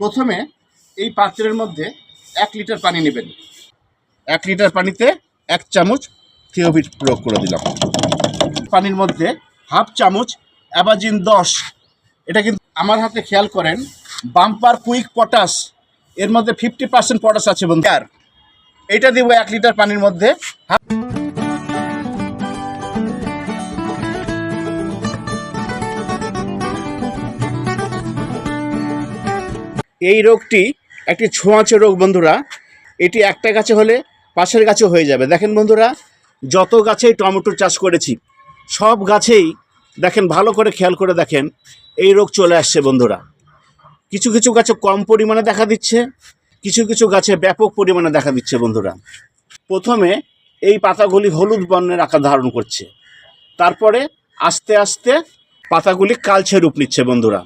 প্রথমে এই পাত্রের মধ্যে এক লিটার পানি নেবেন। এক লিটার পানিতে এক চামচ থিওভিট প্রয়োগ করে দিলাম। পানির মধ্যে হাফ চামচ অ্যাবাজিন দশ। এটা কিন্তু আমার হাতে খেয়াল করেন, বাম্পার কুইক পটাশ, এর মধ্যে ফিফটি পার্সেন্ট পটাশ আছে বন্ধু। আর এটা দিব এক লিটার পানির মধ্যে হাফ এই রোগটি একটি ছোঁয়াচে রোগ বন্ধুরা। এটি একটা গাছে হলে পাশের গাছে হয়ে যাবে। দেখেন বন্ধুরা, যত গাছেই টমেটো চাষ করেছি, সব গাছেই দেখেন, ভালো করে খেয়াল করে দেখেন, এই রোগ চলে আসছে বন্ধুরা। কিছু কিছু গাছে কম পরিমাণে দেখা দিচ্ছে, কিছু কিছু গাছে ব্যাপক পরিমাণে দেখা দিচ্ছে বন্ধুরা। প্রথমে এই পাতাগুলি হলুদ বর্ণের আকার ধারণ করছে। তারপরে আস্তে আস্তে পাতাগুলি কালচে রূপ নিচ্ছে বন্ধুরা।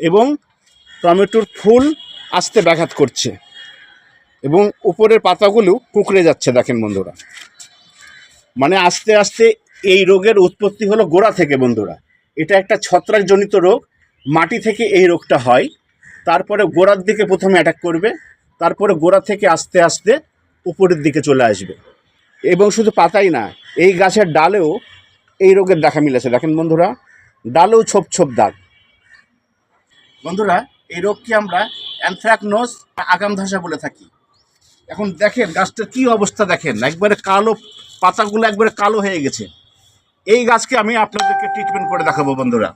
এবং টমেটোর ফুল আসতে ব্যাঘাত করছে এবং উপরের পাতাগুলো কুঁকড়ে যাচ্ছে, দেখেন বন্ধুরা। মানে আস্তে আস্তে এই রোগের উৎপত্তি হলো গোড়া থেকে, বন্ধুরা। এটা একটা ছত্রাকজনিত রোগ, মাটি থেকে এই রোগটা হয়। তারপরে গোড়ার দিকে প্রথমে অ্যাটাক করবে, তারপরে গোড়া থেকে আস্তে আস্তে উপরের দিকে চলে আসবে। এবং শুধু পাতাই না, এই গাছের ডালেও এই রোগের দেখা মিলেছে। দেখেন বন্ধুরা, ডালেও ছোপ ছোপ দাগ। বন্ধুরা এই রোগকে আমরা অ্যানথ্রাকনোস আগাম ধাসা বলে থাকি। এখন দেখেন গাছটার কি অবস্থা দেখেন, একবারে কালো পাতাগুলো একবারে কালো হয়ে গেছে। এই গাছকে আমি আপনাদেরকে ট্রিটমেন্ট করে দেখাবো বন্ধুরা।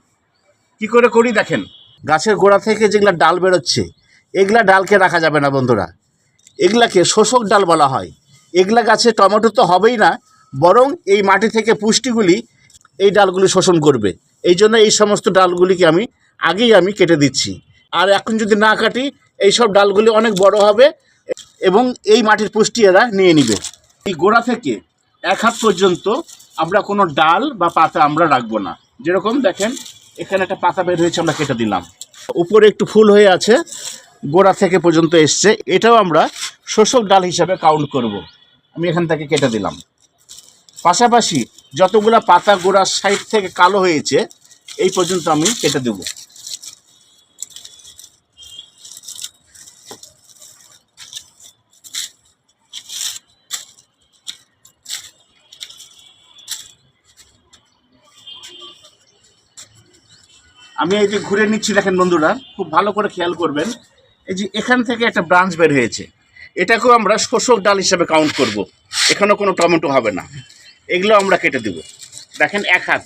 কি করে করি দেখেন, গাছের গোড়া থেকে যেগুলা ডাল বেরোচ্ছে, এগুলা ডালকে রাখা যাবে না বন্ধুরা। এগুলাকে শোষক ডাল বলা হয়। এগুলা গাছে টমেটো তো হবেই না, বরং এই মাটি থেকে পুষ্টিগুলি এই ডালগুলি শোষণ করবে। এই জন্য এই সমস্ত ডালগুলিকে আমি আগেই আমি কেটে দিচ্ছি। আর এখন যদি না কাটি, এই সব ডালগুলি অনেক বড় হবে এবং এই মাটির পুষ্টি এরা নিয়ে নিবে। এই গোড়া থেকে এক হাত পর্যন্ত আমরা কোনো ডাল বা পাতা আমরা রাখব না। যেরকম দেখেন, এখানে একটা পাতা বের হয়েছে, আমরা কেটে দিলাম। উপরে একটু ফুল হয়ে আছে, গোড়া থেকে পর্যন্ত এসছে। এটাও আমরা শোষক ডাল হিসাবে কাউন্ট করব। আমি এখান থেকে কেটে দিলাম। পাশাপাশি যতগুলা পাতা গোড়ার সাইড থেকে কালো হয়েছে, এই পর্যন্ত আমি কেটে দেব। আমি এই যে ঘুরে নিচ্ছি দেখেন বন্ধুরা, খুব ভালো করে খেয়াল করবেন। এই যে এখান থেকে একটা ব্রাঞ্চ বের হয়েছে। এটাকেও আমরা শোষক ডাল হিসাবে কাউন্ট করব। এখানেও কোনো টমেটো হবে না। এগুলো আমরা কেটে দেব। দেখেন এক হাত।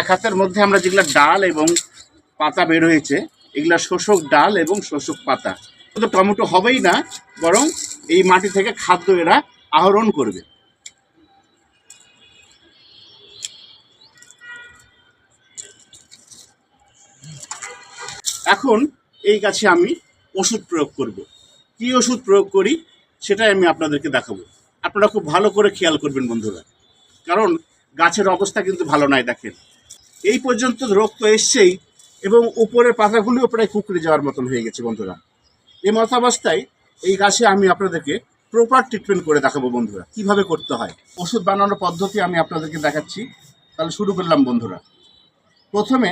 এক হাতের মধ্যে আমরা যেগুলো ডাল এবং পাতা বের হয়েছে, এগুলো শোষক ডাল এবং শোষক পাতা। তো টমেটো হবেই না, বরং এই মাটি থেকে খাদ্য এরা আহরণ করবে। এখন এই গাছে আমি ওষুধ প্রয়োগ করব। কি ওষুধ প্রয়োগ করি সেটাই আমি আপনাদেরকে দেখাবো। আপনারা খুব ভালো করে খেয়াল করবেন বন্ধুরা। কারণ গাছের অবস্থা কিন্তু ভালো নাই, দেখেন। এই পর্যন্ত রোগ তো এসছেই এবং উপরের পাতাগুলিও প্রায় কুকড়ে যাওয়ার মতন হয়ে গেছে বন্ধুরা। এই মতাবস্থায় এই গাছে আমি আপনাদেরকে প্রপার ট্রিটমেন্ট করে দেখাবো বন্ধুরা, কীভাবে করতে হয়। ওষুধ বানানোর পদ্ধতি আমি আপনাদেরকে দেখাচ্ছি। তাহলে শুরু করলাম বন্ধুরা। প্রথমে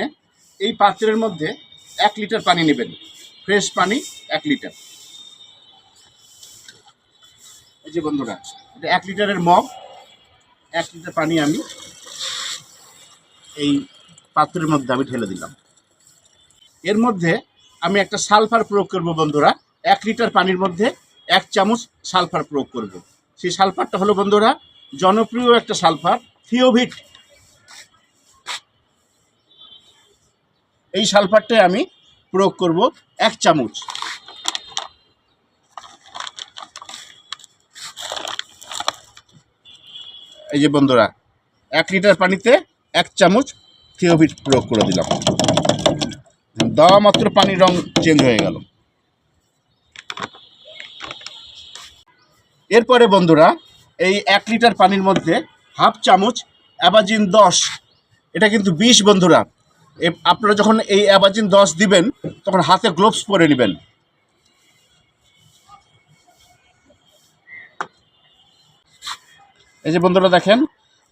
এই পাত্রের মধ্যে এক লিটার পানি নেবেন। ফ্রেশ পানি এক লিটার। এই যে বন্ধুরা, এটা এক লিটারের মগ। এক লিটার পানি আমি এই পাত্রের মধ্যে আমি ঢেলে দিলাম। এর মধ্যে আমি একটা সালফার প্রয়োগ করব বন্ধুরা। এক লিটার পানির মধ্যে এক চামচ সালফার প্রয়োগ করব। সেই সালফারটা হলো বন্ধুরা, জনপ্রিয় একটা সালফার, থিওভিট। এই সালফারটাই আমি প্রয়োগ করব এক চামচ। এই যে বন্ধুরা, এক লিটার পানিতে এক চামচ থিওভিট প্রয়োগ করে দিলাম। দেওয়া মাত্র পানির রং চেঞ্জ হয়ে গেল। এরপরে বন্ধুরা, এই এক লিটার পানির মধ্যে হাফ চামচ অ্যাবাজিন দশ, এটা কিন্তু বিষ বন্ধুরা আপনারা যখন এই অ্যাবাজিন দশ দিবেন, তখন হাতে গ্লোভস পরে নেবেন। এই যে বন্ধুরা দেখেন,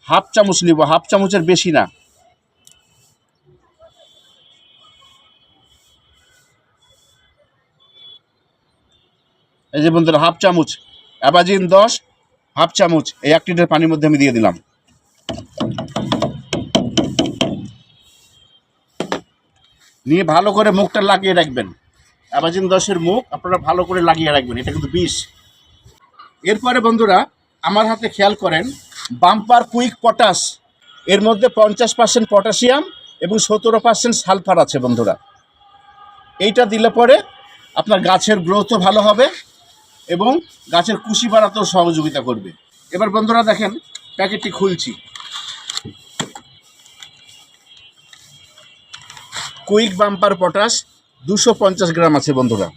হাফ চামচ নিব, হাফ চামচের বেশি না। এই যে বন্ধুরা, হাফ চামচ। অ্যাবাজিন দশ, হাফ চামচ। এই এক লিটার পানির মধ্যে আমি দিয়ে দিলাম। নিয়ে ভালো করে মুখটা লাগিয়ে রাখবেন। অ্যাবাজিন দশের মুখ আপনারা ভালো করে লাগিয়ে রাখবেন, এটা কিন্তু বিষ। এরপরে বন্ধুরা, আমার হাতে খেয়াল করেন, বাম্পার কুইক পটাশ, এর মধ্যে পঞ্চাশ পার্সেন্ট পটাশিয়াম এবং সতেরো পার্সেন্ট সালফার আছে বন্ধুরা। এইটা দিলে পরে আপনার গাছের গ্রোথও ভালো হবে এবং গাছের কুশি বাড়াতেও সহযোগিতা করবে। এবার বন্ধুরা দেখেন, প্যাকেটটি খুলছি। কুইক বাম্পার পটাশ দুশো পঞ্চাশ গ্রাম আছে বন্ধুরা।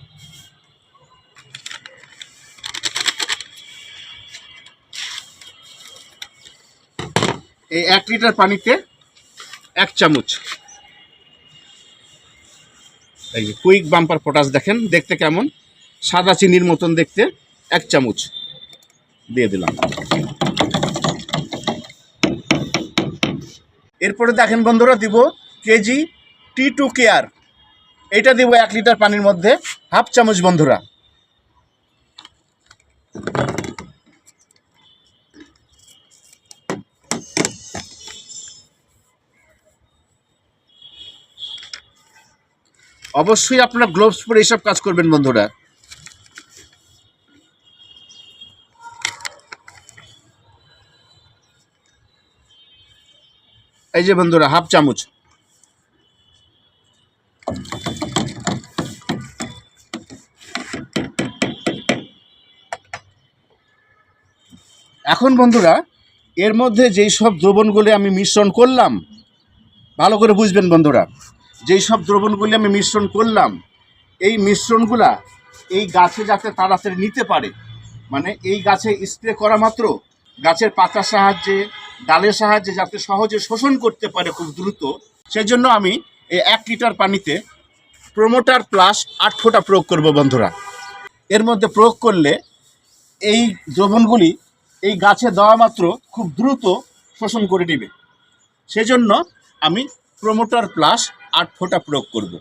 এই এক লিটার পানিতে এক চামচ। এই যে কুইক বাম্পার পটাশ দেখেন, দেখতে কেমন? সাদা চিনির মতন দেখতে, এক চামচ দিয়ে দিলাম। এরপরে দেখেন বন্ধুরা, দিব কেজি টি টু কেয়ার এটা দিব এক লিটার পানির মধ্যে, হাফ চামচ বন্ধুরা। অবশ্যই আপনারা গ্লোভস পরে এইসব কাজ করবেন বন্ধুরা। এই যে বন্ধুরা, হাফ চামচ। এখন বন্ধুরা, এর মধ্যে যেই সব দ্রবণগুলি আমি মিশ্রণ করলাম, ভালো করে বুঝবেন বন্ধুরা, যেই সব দ্রবণগুলি আমি মিশ্রণ করলাম, এই মিশ্রণগুলা এই গাছে যাতে তাড়াতাড়ি নিতে পারে মানে এই গাছে স্প্রে করা মাত্র, গাছের পাতার সাহায্যে, ডালের সাহায্যে যাতে সহজে শোষণ করতে পারে খুব দ্রুত, সেজন্য আমি এই এক লিটার পানিতে প্রোমোটার প্লাস আট ফোঁটা প্রয়োগ করব বন্ধুরা। এর মধ্যে প্রয়োগ করলে এই দ্রবণগুলি এই গাছে দেওয়া মাত্র খুব দ্রুত শোষণ করে নেবে। সেজন্য আমি প্রোমোটার প্লাস আট ফোঁটা প্রয়োগ করব।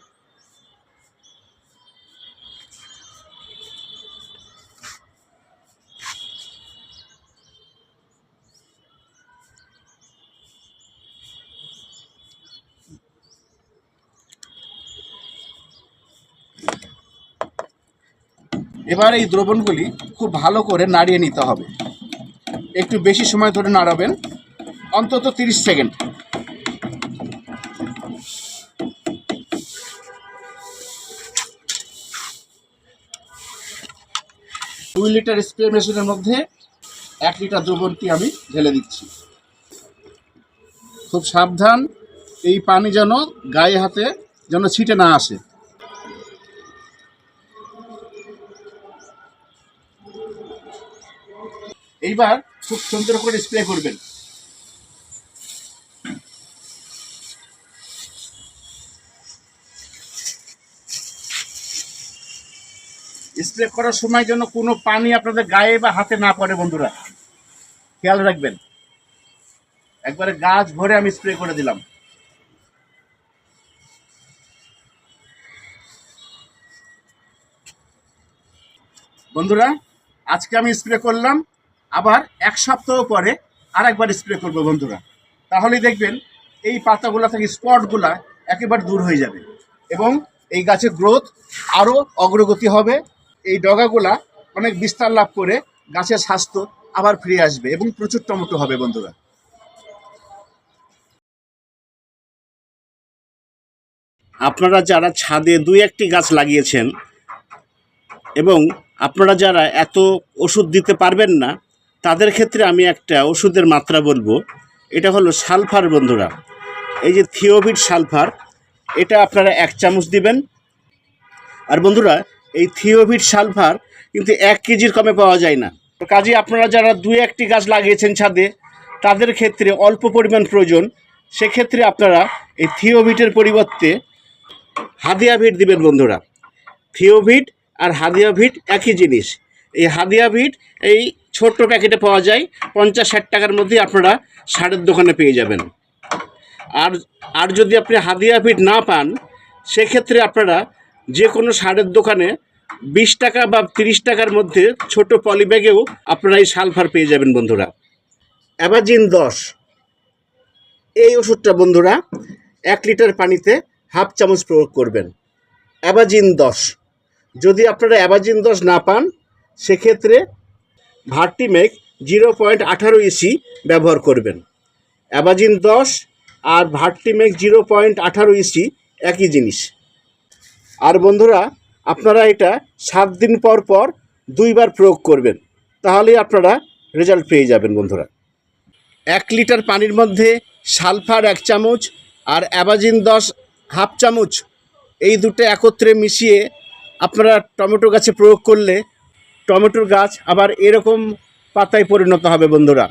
এবার এই দ্রবণগুলি খুব ভালো করে নাড়িয়ে নিতে হবে। একটু বেশি সময় ধরে নাড়াবেন, অন্তত তিরিশ সেকেন্ড। দুই লিটার স্প্রে মেশিনের মধ্যে এক লিটার দ্রবণটি আমি ঢেলে দিচ্ছি। খুব সাবধান, এই পানি যেন গায়ে হাতে যেন ছিটে না আসে। এইবার খুব সুন্দর করে স্প্রে করবেন। স্প্রে করার সময় যেন কোনো পানি আপনাদের গায়ে বা হাতে না পড়ে, বন্ধুরা। খেয়াল রাখবেন। একবারে গাছ ভরে আমি স্প্রে করে দিলাম। বন্ধুরা, আজকে আমি স্প্রে করলাম। আবার এক সপ্তাহ পরে আর একবার স্প্রে করব বন্ধুরা। তাহলেই দেখবেন এই পাতাগুলো থেকে স্পটগুলা একেবারে দূর হয়ে যাবে এবং এই গাছের গ্রোথ আরও অগ্রগতি হবে। এই ডগাগুলা অনেক বিস্তার লাভ করে গাছের স্বাস্থ্য আবার ফিরে আসবে এবং প্রচুর টমেটো হবে বন্ধুরা। আপনারা যারা ছাদে দুই একটি গাছ লাগিয়েছেন এবং আপনারা যারা এত ওষুধ দিতে পারবেন না তাদের ক্ষেত্রে আমি একটা ওষুধের মাত্রা বলব। এটা হলো সালফার বন্ধুরা। এই যে থিওভিট সালফার, এটা আপনারা এক চামচ দিবেন। আর বন্ধুরা, এই থিওভিট সালফার কিন্তু এক কেজির কমে পাওয়া যায় না। কাজে আপনারা যারা দু একটি গাছ লাগিয়েছেন ছাদে, তাদের ক্ষেত্রে অল্প পরিমাণ প্রয়োজন। সেক্ষেত্রে আপনারা এই থিওভিটের পরিবর্তে হাদিয়া ভিট দিবেন বন্ধুরা। থিওভিট আর হাদিয়া ভিট একই জিনিস। এই হাদিয়া ভিট, এই ছোট্ট প্যাকেটে পাওয়া যায়। পঞ্চাশ, ষাট টাকার মধ্যে আপনারা সারের দোকানে পেয়ে যাবেন। আর আর যদি আপনি হাদিয়া ভিট না পান, সেক্ষেত্রে আপনারা যে কোনো সারের দোকানে বিশ টাকা বা তিরিশ টাকার মধ্যে ছোট পলিব্যাগেও আপনারা এই সালফার পেয়ে যাবেন বন্ধুরা। অ্যাবাজিন দশ। এই ওষুধটা বন্ধুরা এক লিটার পানিতে হাফ চামচ প্রয়োগ করবেন। অ্যাবাজিন দশ। যদি আপনারা অ্যাবাজিন দশ না পান সেক্ষেত্রে ভার্টিমেক জিরো পয়েন্ট আঠারো ইসি ব্যবহার করবেন। অ্যাবাজিন দশ আর ভার্টিমেক জিরো পয়েন্ট আঠারো ইসি একই জিনিস। আর বন্ধুরা, আপনারা এটা সাত দিন পর পর দুইবার প্রয়োগ করবেন, তাহলেই আপনারা রেজাল্ট পেয়ে যাবেন বন্ধুরা। এক লিটার পানির মধ্যে সালফার এক চামচ আর অ্যাবাজিন দশ হাফ চামচ, এই দুটো একত্রে মিশিয়ে আপনারা টমেটো গাছে প্রয়োগ করলে টমেটোর গাছ আবার এরকম পাতায় পরিণত হবে বন্ধুরা।